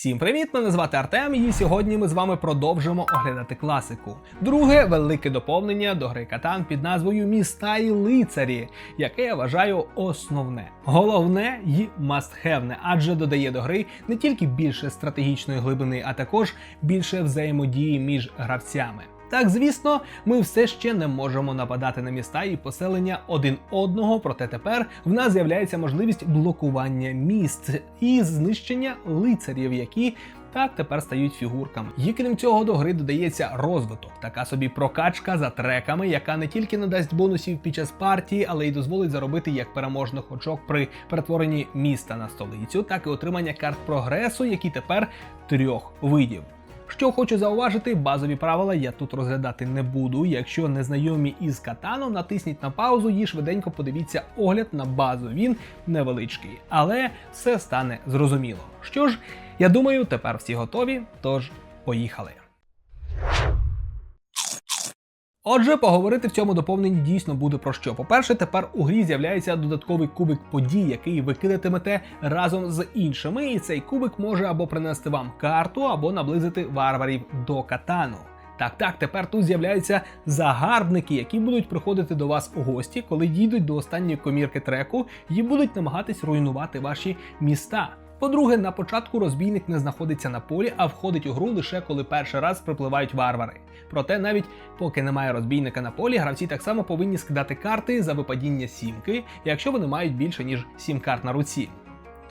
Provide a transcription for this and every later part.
Всім привіт! Мене звати Артем, і сьогодні ми з вами продовжимо оглядати класику. Друге велике доповнення до гри Катан під назвою Міста і лицарі, яке я вважаю основне, головне і мастхевне, адже додає до гри не тільки більше стратегічної глибини, а також більше взаємодії між гравцями. Так, звісно, ми все ще не можемо нападати на міста і поселення один одного, проте тепер в нас з'являється можливість блокування міст і знищення лицарів, які так тепер стають фігурками. І крім цього, до гри додається розвиток, така собі прокачка за треками, яка не тільки надасть бонусів під час партії, але й дозволить заробити як переможних очок при перетворенні міста на столицю, так і отримання карт прогресу, які тепер трьох видів. Що хочу зауважити, базові правила я тут розглядати не буду. Якщо не знайомі із катаном, натисніть на паузу і швиденько подивіться огляд на базу. Він невеличкий, але все стане зрозуміло. Що ж, я думаю, тепер всі готові, тож поїхали. Отже, поговорити в цьому доповненні дійсно буде про що. По-перше, тепер у грі з'являється додатковий кубик подій, який ви кидатимете разом з іншими, і цей кубик може або принести вам карту, або наблизити варварів до катану. Так, так, тепер тут з'являються загарбники, які будуть приходити до вас у гості, коли дійдуть до останньої комірки треку і будуть намагатись руйнувати ваші міста. По-друге, на початку розбійник не знаходиться на полі, а входить у гру лише коли перший раз припливають варвари. Проте, навіть поки немає розбійника на полі, гравці так само повинні скидати карти за випадіння сімки, якщо вони мають більше ніж сім карт на руці.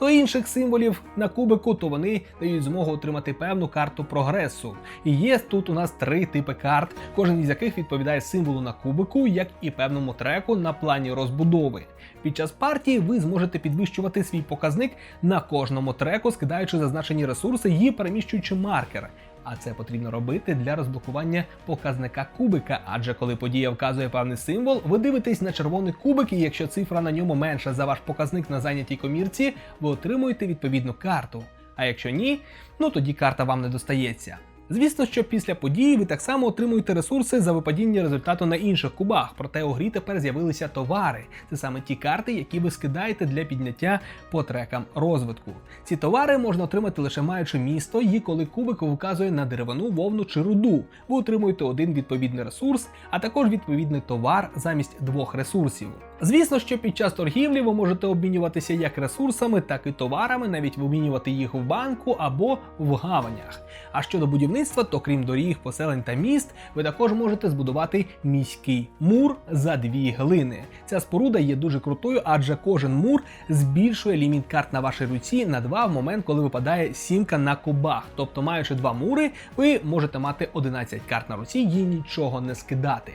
До інших символів на кубику, то вони дають змогу отримати певну карту прогресу. І є тут у нас три типи карт, кожен із яких відповідає символу на кубику, як і певному треку на плані розбудови. Під час партії ви зможете підвищувати свій показник на кожному треку, скидаючи зазначені ресурси і переміщуючи маркер. А це потрібно робити для розблокування показника кубика. Адже коли подія вказує певний символ, ви дивитесь на червоний кубик, і якщо цифра на ньому менша за ваш показник на зайнятій комірці, ви отримуєте відповідну карту. А якщо ні, ну тоді карта вам не достається. Звісно, що після події ви так само отримуєте ресурси за випадіння результату на інших кубах, проте у грі тепер з'явилися товари. Це саме ті карти, які ви скидаєте для підняття по трекам розвитку. Ці товари можна отримати лише маючи місто, і коли кубик вказує на деревину, вовну чи руду. Ви отримуєте один відповідний ресурс, а також відповідний товар замість двох ресурсів. Звісно, що під час торгівлі ви можете обмінюватися як ресурсами, так і товарами, навіть вимінювати їх в банку або в гаванях. А щодо будівництва, то крім доріг, поселень та міст, ви також можете збудувати міський мур за дві глини. Ця споруда є дуже крутою, адже кожен мур збільшує ліміт карт на вашій руці на два в момент, коли випадає сімка на кубах. Тобто, маючи два мури, ви можете мати 11 карт на руці і нічого не скидати.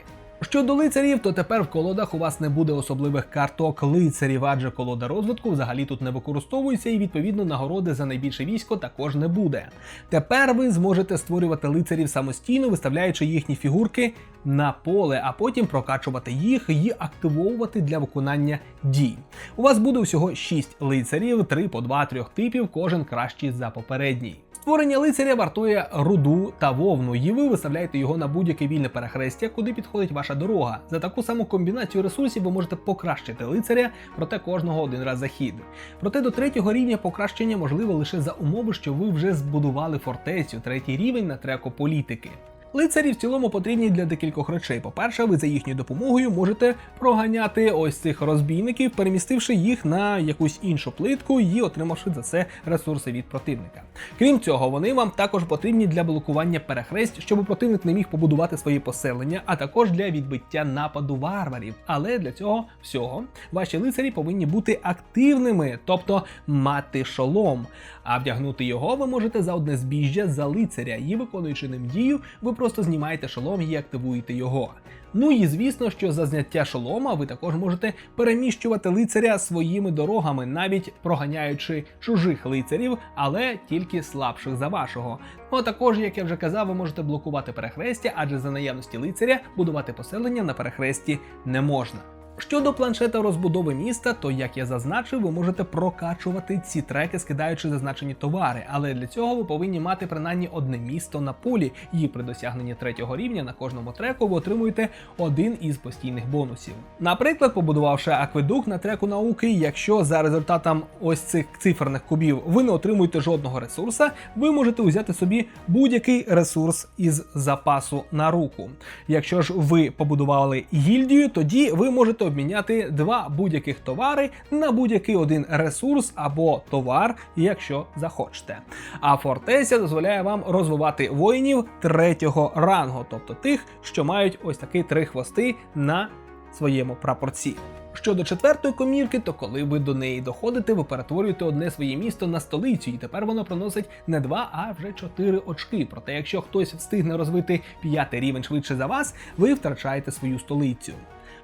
Щодо лицарів, то тепер в колодах у вас не буде особливих карток лицарів, адже колода розвитку взагалі тут не використовується, і відповідно нагороди за найбільше військо також не буде. Тепер ви зможете створювати лицарів самостійно, виставляючи їхні фігурки на поле, а потім прокачувати їх і активовувати для виконання дій. У вас буде всього 6 лицарів, 3 по 2-3 типів, кожен кращий за попередній. Створення лицаря вартує руду та вовну, і ви виставляєте його на будь-яке вільне перехрестя, куди підходить ваша дорога. За таку саму комбінацію ресурсів ви можете покращити лицаря, проте кожного один раз захід. Проте до третього рівня покращення можливе лише за умови, що ви вже збудували фортецю, третій рівень на треку політики. Лицарі в цілому потрібні для декількох речей. По-перше, ви за їхньою допомогою можете проганяти ось цих розбійників, перемістивши їх на якусь іншу плитку і отримавши за це ресурси від противника. Крім цього, вони вам також потрібні для блокування перехресть, щоб противник не міг побудувати свої поселення, а також для відбиття нападу варварів. Але для цього всього ваші лицарі повинні бути активними, тобто мати шолом. А вдягнути його ви можете за одне збіжжя за лицаря, і виконуючи ним дію, ви просто знімаєте шолом і активуєте його. Ну і звісно, що за зняття шолома ви також можете переміщувати лицаря своїми дорогами, навіть проганяючи чужих лицарів, але тільки слабших за вашого. Ну а також, як я вже казав, ви можете блокувати перехрестя, адже за наявності лицаря будувати поселення на перехресті не можна. Щодо планшета розбудови міста, то як я зазначив, ви можете прокачувати ці треки, скидаючи зазначені товари, але для цього ви повинні мати принаймні одне місто на полі, і при досягненні третього рівня на кожному треку ви отримуєте один із постійних бонусів. Наприклад, побудувавши акведук на треку науки, якщо за результатом ось цих циферних кубів ви не отримуєте жодного ресурса, ви можете взяти собі будь-який ресурс із запасу на руку. Якщо ж ви побудували гільдію, тоді ви можете обміняти два будь-яких товари на будь-який один ресурс або товар, якщо захочете. А фортеця дозволяє вам розвивати воїнів третього рангу, тобто тих, що мають ось такі три хвости на своєму прапорці. Щодо четвертої комірки, то коли ви до неї доходите, ви перетворюєте одне своє місто на столицю, і тепер воно приносить не два, а вже чотири очки. Проте, якщо хтось встигне розвити п'ятий рівень швидше за вас, ви втрачаєте свою столицю.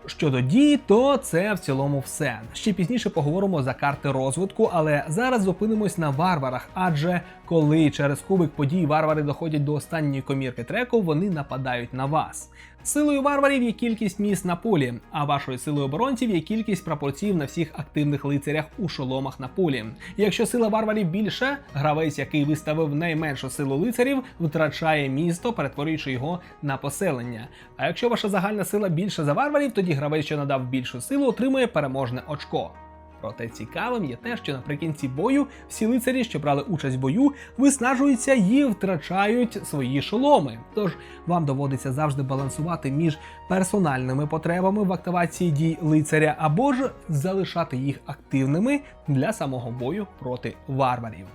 Щодо дій, то це в цілому все. Ще пізніше поговоримо за карти розвитку, але зараз зупинимось на варварах, адже коли через кубик подій варвари доходять до останньої комірки треку, вони нападають на вас. Силою варварів є кількість міст на полі, а вашою силою оборонців є кількість прапорців на всіх активних лицарях у шоломах на полі. Якщо сила варварів більша, гравець, який виставив найменшу силу лицарів, втрачає місто, перетворюючи його на поселення. А якщо ваша загальна сила більша за варварів, тоді гравець, що надав більшу силу, отримує переможне очко. Проте цікавим є те, що наприкінці бою всі лицарі, що брали участь в бою, виснажуються і втрачають свої шоломи. Тож вам доводиться завжди балансувати між персональними потребами в активації дій лицаря або ж залишати їх активними для самого бою проти варварів.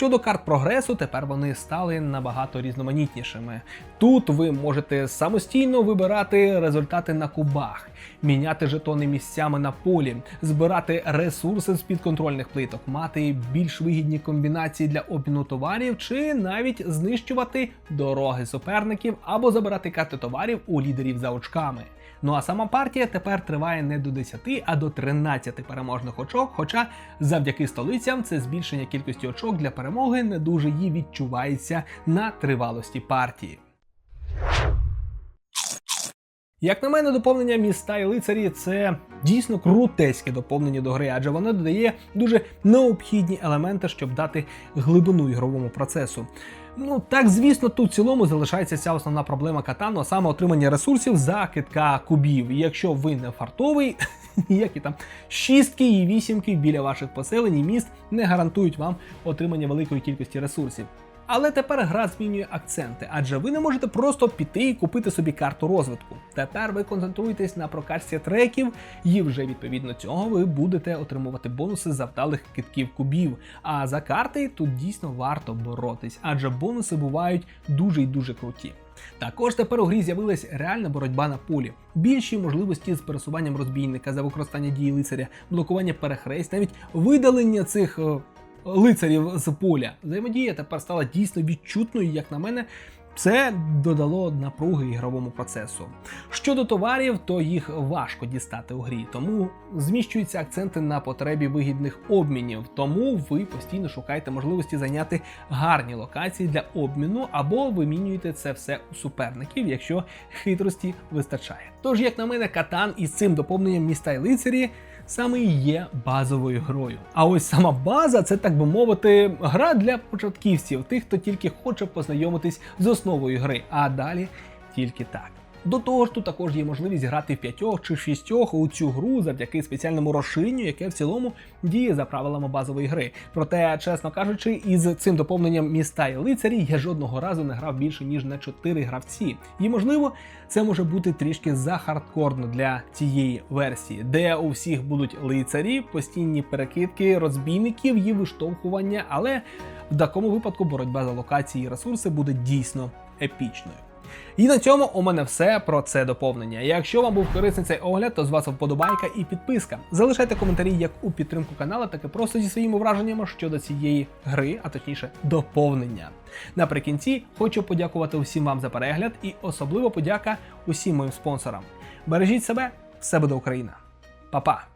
Щодо карт прогресу, тепер вони стали набагато різноманітнішими. Тут ви можете самостійно вибирати результати на кубах, міняти жетони місцями на полі, збирати ресурси з підконтрольних плиток, мати більш вигідні комбінації для обміну товарів, чи навіть знищувати дороги суперників або забирати карти товарів у лідерів за очками. Ну а сама партія тепер триває не до 10, а до 13 переможних очок. Хоча завдяки столицям це збільшення кількості очок для перемоги не дуже її відчувається на тривалості партії. Як на мене, доповнення міста і лицарі це дійсно крутеське доповнення до гри, адже воно додає дуже необхідні елементи, щоб дати глибину ігровому процесу. Ну так, звісно, тут в цілому залишається ця основна проблема катану, а саме отримання ресурсів за китка кубів. І якщо ви не фартовий, ніякі там шістки і вісімки біля ваших поселень і міст не гарантують вам отримання великої кількості ресурсів. Але тепер гра змінює акценти, адже ви не можете просто піти і купити собі карту розвитку. Тепер ви концентруєтесь на прокачці треків, і вже відповідно цього ви будете отримувати бонуси за вдалих китків кубів. А за карти тут дійсно варто боротись, адже бонуси бувають дуже й дуже круті. Також тепер у грі з'явилась реальна боротьба на полі, більші можливості з пересуванням розбійника за використання дії лицаря, блокування перехресть, навіть видалення цих е, лицарів з поля. Взаємодія тепер стала дійсно відчутною, як на мене. Це додало напруги ігровому процесу. Щодо товарів, то їх важко дістати у грі, тому зміщуються акценти на потребі вигідних обмінів. Тому ви постійно шукаєте можливості зайняти гарні локації для обміну або вимінюєте це все у суперників, якщо хитрості вистачає. Тож, як на мене, катан із цим доповненням міста й лицарі саме і є базовою грою. А ось сама база це так би мовити, гра для початківців, тих, хто тільки хоче познайомитись з основою гри, а далі тільки так. До того ж, тут також є можливість грати п'ятьох чи шістьох у цю гру завдяки спеціальному розширенню, яке в цілому діє за правилами базової гри. Проте, чесно кажучи, із цим доповненням міста і лицарі я жодного разу не грав більше ніж на 4 гравці. І можливо, це може бути трішки захардкорно для цієї версії, де у всіх будуть лицарі, постійні перекидки розбійників і виштовхування, але в такому випадку боротьба за локації і ресурси буде дійсно епічною. І на цьому у мене все про це доповнення. Якщо вам був корисний цей огляд, то з вас вподобайка і підписка. Залишайте коментарі як у підтримку каналу, так і просто зі своїми враженнями щодо цієї гри, а точніше доповнення. Наприкінці хочу подякувати усім вам за перегляд і особливо подяка усім моїм спонсорам. Бережіть себе, все буде Україна. Па-па!